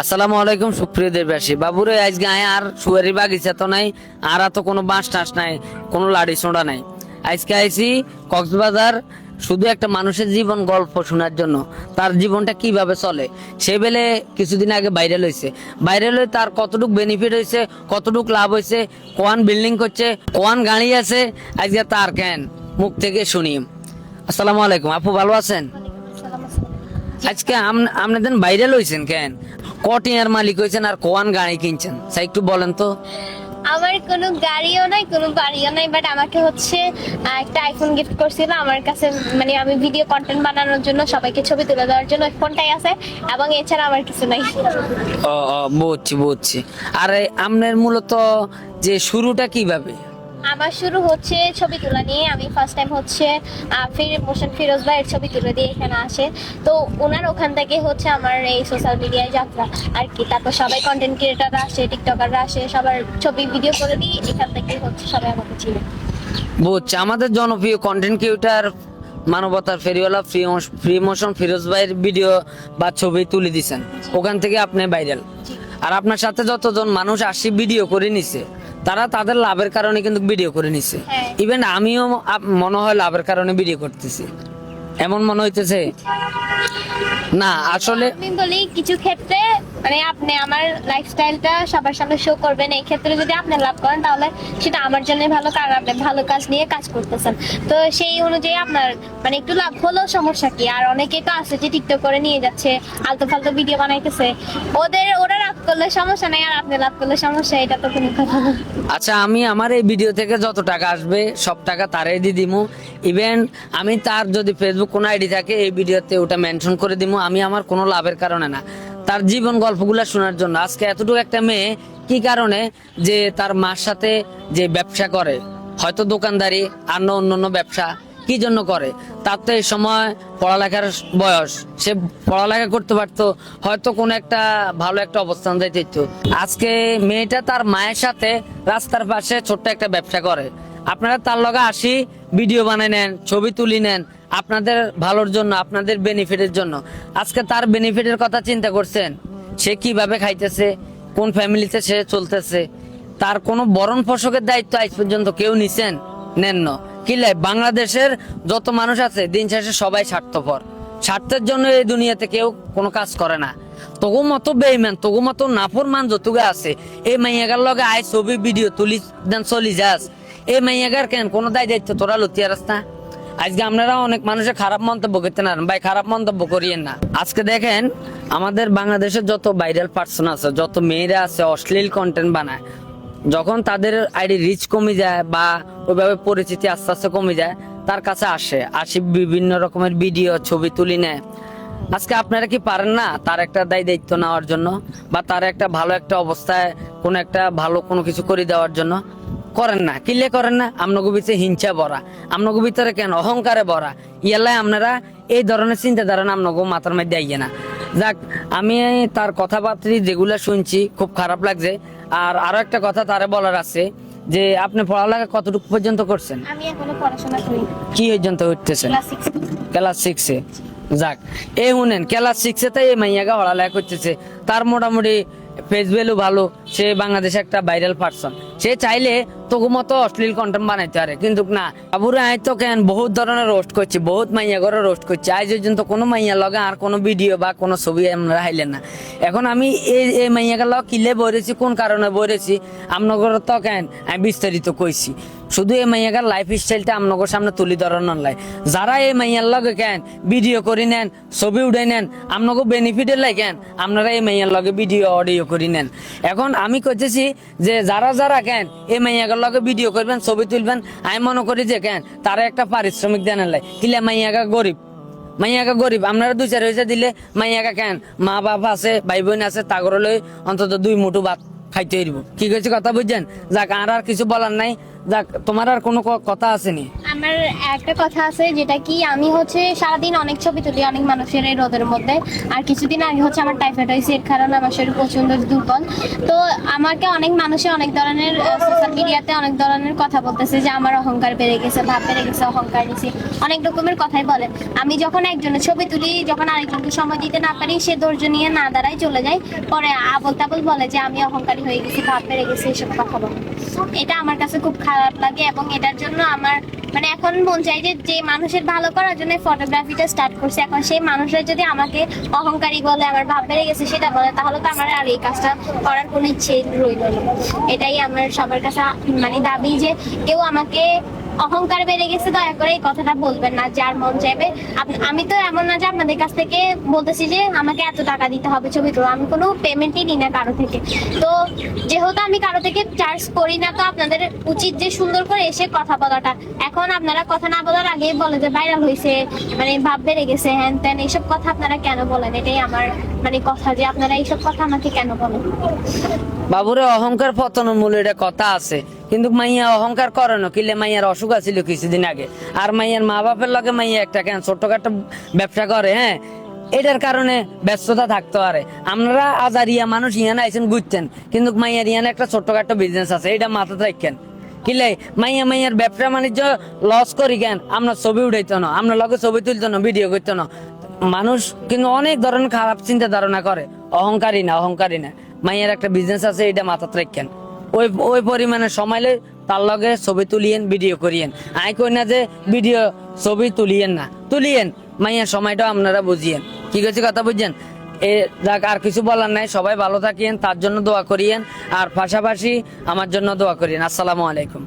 আসসালামু আলাইকুম সুপ্রিয় দেশবাসী। বাবুরে আজকে আয় আর সুয়ারি বাগিচা তো নাই আর তো কোনো বাঁশ টাস নাই কোনো লাড়ি সোঁড়া নাই। আজকে আইছি কক্সবাজার শুধু একটা মানুষের জীবন গল্প শোনার জন্য। তার জীবনটা কীভাবে চলে? সে বেলে কিছুদিন আগে ভাইরাল হয়েছে ভাইরাল হয়ে তার কতটুক বেনিফিট হয়েছে কতটুক লাভ হয়েছে কোয়ান বিল্ডিং করছে কোয়ান গাড়ি আছে আজকে তার কেন মুখ থেকে শুনি। আসসালামু আলাইকুম আপু ভালো আছেন? আজকে আপনাদের ভাইরাল হয়েছেন কেন কটিয়ার মালিক হয়েছেন আর কোয়ান গাড়ি কিনছেন। স্যার একটু বলেন তো। আমার কোনো গাড়িও নাই কোনো বাড়িও নাই বাট আমাকে হচ্ছে একটা আইফোন গিফট করছিল। আমার কাছে মানে আমি ভিডিও কন্টেন্ট বানানোর জন্য সবাইকে ছবি তুলে দেওয়ার জন্য ফোনটাই আছে এবং এছাড়া আমার কিছু নাই। ও ও, বুঝছি বুঝছি। আর আপনার মূলত যে শুরুটা কীভাবে? আমার শুরু হচ্ছে ছবি তোলা নিয়ে। আমি ফার্স্ট টাইম হচ্ছে ফির মোশন ফিরোজ ভাইয়ের ছবি তুলে দিয়ে এখানে আসে। তো ওনার ওখান থেকে হচ্ছে আমার এই সোশ্যাল মিডিয়ায় যাত্রা আর কি। তারপর সবাই কন্টেন্ট ক্রিয়েটাররা আসে টিকটকাররা আসে সবার ছবি ভিডিও করে দিই এখান থেকে হচ্ছে সবাই আমাকে চিনে। বুঝছি। আমাদের জনপ্রিয় কন্টেন্ট ক্রিয়েটার মানবতার ফেরিওয়ালা ফ্রি ফ্রি মোশন ফিরোজ ভাইয়ের ভিডিও বা ছবি তুলে দিছেন। ওখান থেকে আপনি ভাইরাল আর আপনার সাথে যতজন মানুষ আসি ভিডিও করে নিছে তারা তাদের লাভের কারণে কিন্তু ভিডিও করে নিছে। হ্যাঁ। ইভেন আমিও মনে হয় লাভের কারণে ভিডিও করতেছি। এমন মনে হইতেছে? না আসলে কিছু ক্ষেত্রে মানে আপনি আমার লাইফস্টাইলটা সবার সামনে শো করবেন, এই ক্ষেত্রে যদি আপনি লাভ করেন, তাহলে সেটা আমার জন্য ভালো, কারণ আপনি ভালো কাজ নিয়ে কাজ করতেছেন। তো সেই অনুযায়ী আপনার মানে একটু লাভ হলেও সমস্যা কি? আর অনেকেই তো আছে যে টিকটক করে নিয়ে যাচ্ছে আলতু ফালতো ভিডিও বানাইতেছে। ওদের, ওরা লাভ করলে সমস্যা নাই, আর আপনি লাভ করলে সমস্যা, এটা তো কোনো কথা আচ্ছা আমি আমার এই ভিডিও থেকে যত টাকা আসবে, সব টাকা তারাই দিয়ে দিমু। ইভেন আমি তার যদি ফেসবুক কোনো আইডি থাকে, এই ভিডিওতে ওটা মেনশন করে দিমু। আমি আমার কোনো লাভের কারণে না। তার জীবন গল্পগুলো শোনার জন্য। আজকে এতটুকু একটা মেয়ে, কি কারণে? যে তার মার সাথে যে ব্যবসা করে, হয়তো দোকানদারি, আর না অন্য অন্য ব্যবসা, কি জন্য করে? তার তো এই সময় পড়ালেখার বয়স, সে পড়ালেখা করতে পারতো, হয়তো কোনো একটা ভালো একটা অবস্থান যাইতে। আজকে মেয়েটা তার মায়ের সাথে রাস্তার পাশে ছোট্ট একটা ব্যবসা করে। আপনারা তার লগে আসি ভিডিও বানাই নেন, ছবি তুলি নেন, আপনাদের ভালোর জন্য, আপনাদের বেনিফিটের জন্য। আজকে তার বেনিফিটের কথা চিন্তা করছেন, সে কীভাবে খাইতেছে, কোন ফ্যামিলিতে সে চলতেছে, তার কোনো বরণ পোষকের দায়িত্ব আজ পর্যন্ত কেউ নিছেন, নেন না। কি লাই বাংলাদেশের যত মানুষ আছে, দিন শেষে সবাই স্বার্থপর। স্বার্থের জন্য এই দুনিয়াতে কেউ কোনো কাজ করে না। তবু মতো বেইমান তবু মতো নাফর মান যতুগে আছে, এই মাইয়াগার লগে আয় ছবি ভিডিও তুলি, দেন চলি যাস। এই মাইয়াগার কেন? কোনো দায় দায়িত্ব তোরা লতিয়া রাস্তা আজকে আপনারা অনেক মানুষের খারাপ মন্তব্য করতে না ভাই, খারাপ মন্তব্য করিয়েন না। আজকে দেখেন, আমাদের বাংলাদেশের যত ভাইরাল পার্সন আছে, যত মেয়েরা আছে, অশ্লীল কন্টেন্ট বানায়, যখন তাদের আইডি রিচ কমে যায় বা ওইভাবে পরিচিতি আস্তে আস্তে কমে যায়, তার কাছে আসে। আসি বিভিন্ন রকমের ভিডিও ছবি তুলি নেয়। আজকে আপনারা কি পারেন না তার একটা দায় দায়িত্ব নেওয়ার জন্য বা তার একটা ভালো একটা অবস্থায় কোনো একটা ভালো কোনো কিছু করে দেওয়ার জন্য? করেন না। কিলে করেন না? আমনগো ভিতরে হিংসা ভরা। আমনগো ভিতরে কেন? অহংকারে ভরা। ইয়ালাই আপনারা এই ধরনের চিন্তাধারা আমনগো মাথার মধ্যে আইয়ে না। যাক আমি তার কথাবার্তা যেগুলো শুনছি খুব খারাপ লাগছে। আর আরও একটা কথা তারে বলার আছে যে আপনি পড়ালেখা কতটুকু পর্যন্ত করছেন? আমি এখনও পড়াশোনা করি কি পর্যন্ত উঠতেছেন ক্লাস সিক্স ক্লাস সিক্সে যাক এই শুনেন ক্লাস সিক্সে তাই এই মাইয়াগা পড়ালেখা করতেছে। তার মোটামুটি ফেস ভ্যালু ভালো, সে বাংলাদেশে একটা ভাইরাল পার্সন সে চাইলে তোকে মতো অশ্লীল কন্টেন্ট বানাইতে পারে, কিন্তু না। বাবুরা আয় তো কেন? বহুত ধরনের রোস্ট করছি, বহুত মাইয়া করে রোস্ট করছি। আজ পর্যন্ত কোনো মাইয়া লগে আর কোনো ভিডিও বা কোনো ছবি আমরা হাইলে না। এখন আমি এই এই মাইয়াকে লগ কিলে বইরেছি, কোন কারণে বইরেছি? আমনগর তো কেন? আমি বিস্তারিত কইছি। শুধু এই মাইয়াকার লাইফ স্টাইলটা আমনগর সামনে তুলি ধরানোর লাই। যারা এই মাইয়ার লগে কেন ভিডিও করে নেন, ছবি উঠে নেন, আমনগো বেনিফিটের লাই কেন আপনারা এই মাইয়ার লগে ভিডিও অডিও করে নেন। এখন আমি কইতেছি যে যারা যারা কেন এই মাইয়াকার লগে ভিডিও করবেন, ছবি তুলবেন, আমি মনে করি যে কেন তারা একটা পারিশ্রমিক দেন লাই। কিলে মাইয়াকা গরিব মাইয়াকা গরিব আপনারা দুই চার হয়েছে দিলে মাইয়াকা কেন মা বাপ আছে ভাই বোন আছে, তাগরলৈ অন্তত দুই মুঠো ভাত খাইতে হইব। কি কইছে কথা বুঝছেন? যাক, আর আর কিছু বলার নাই। তোমার আর কোনো কথা আসেনি? আমার একটা কথা আছে, যেটা কি আমি হচ্ছে সারাদিন অনেক ছবি তুলি অনেক মানুষের এই রোদের মধ্যে। আর কিছুদিন আগে হচ্ছে আমার টাইফয়েড হয়েছে এর কারণে আমার শরীর প্রচণ্ড দুর্বল। তো আমাকে অনেক মানুষে অনেক ধরনের সোশ্যাল মিডিয়াতে অনেক ধরনের কথা বলতেছে যে আমার অহংকার বেড়ে গেছে, ভাব বেড়ে গেছে, অহংকার নিছি। অনেক রকমের কথাই বলে। আমি যখন একজনের ছবি তুলি, যখন আরেকজনকে সময় দিতে না পারি, সে ধৈর্য নিয়ে না দাঁড়ায় চলে যায়। পরে আবল তাবল বলে যে, আমি অহংকারী হয়ে গেছি, ভাব বেড়ে গেছে, এসব কথা বলে। এটা আমার কাছে খুব খারাপ লাগে এবং এটার জন্য আমার মানে এখন মন চাই যে যে মানুষের ভালো করার জন্য ফটোগ্রাফিটা স্টার্ট করছে। এখন সেই মানুষের যদি আমাকে অহংকারী বলে, আমার ভাব বেড়ে গেছে সেটা বলে, তাহলে তো আমার আর এই কাজটা করার কোনো ইচ্ছে রইল না। এটাই আমার সবার কাছে মানে দাবি যে কেউ আমাকে অহংকার বেড়ে গেছে, দয়া করে এই কথাটা বলবেন না, যার মন চাইবে। আমি তো এমন না যে আপনাদের কাছ থেকে বলতেছি যে আমাকে এত টাকা দিতে হবে ছবি তোলা আমি কোনো পেমেন্টই নিই না কারও থেকে। তো যেহেতু আমি কারও থেকে চার্জ করি না, তো আপনাদের উচিত যে সুন্দর করে এসে কথা বলাটা। এখন আপনারা কথা না বলার আগে বলে যে, ভাইরাল হয়েছে মানে ভাব বেড়ে গেছে, হ্যান ত্যান, এইসব কথা আপনারা কেন বলেন? এটাই আমার মানে কথা যে আপনারা এইসব কথা আমাকে কেন বলেন? বাবুরে, অহংকার পতন মূল এটা কথা আছে। কিন্তু মাইয়া অহংকার করে না, কিলে মাইয়ার অসুখ আছিল কিছুদিন আগে। আর মাইয়ার মা বাপের লগে মাইয়া একটা কেন ছোট্টখাটো ব্যবসা করে হ্যাঁ? এটার কারণে ব্যস্ততা থাকতে পারে আপনারা আজারিয়া মানুষ, ইয়ান আইসেন ঘুরতেন কিন্তু মাইয়ার ইয়ান একটা ছোট্টখাটো বিজনেস আছে এটা মাথাতে রাখেন কিলে মাইয়া মাইয়ার ব্যবসা বাণিজ্য লস করি কেন? আমরা ছবি উঠাইতো না, আমরা লগে ছবি তুলতো না ভিডিও করতো না। মানুষ কিন্তু অনেক ধরনের খারাপ চিন্তা ধারণা করে। অহংকারী না অহংকারী না। মাইয়ার একটা বিজনেস আছে এটা মাথাত রাখেন ওই ওই পরিমাণে সময়লে তার লগে ছবি তুলিয়েন ভিডিও করিয়েন। আই কই না যে ভিডিও ছবি তুলিয়েন না। তুলিয়েন, মাইয়া সময়টা আপনারা বুঝিয়েন। কি করছি কথা বুঝছেন? এ, যাক, আর কিছু বলার নাই। সবাই ভালো থাকিয়েন, তার জন্য দোয়া করিয়েন। আর পাশাপাশি আমার জন্য দোয়া করিয়েন। আসসালামু আলাইকুম।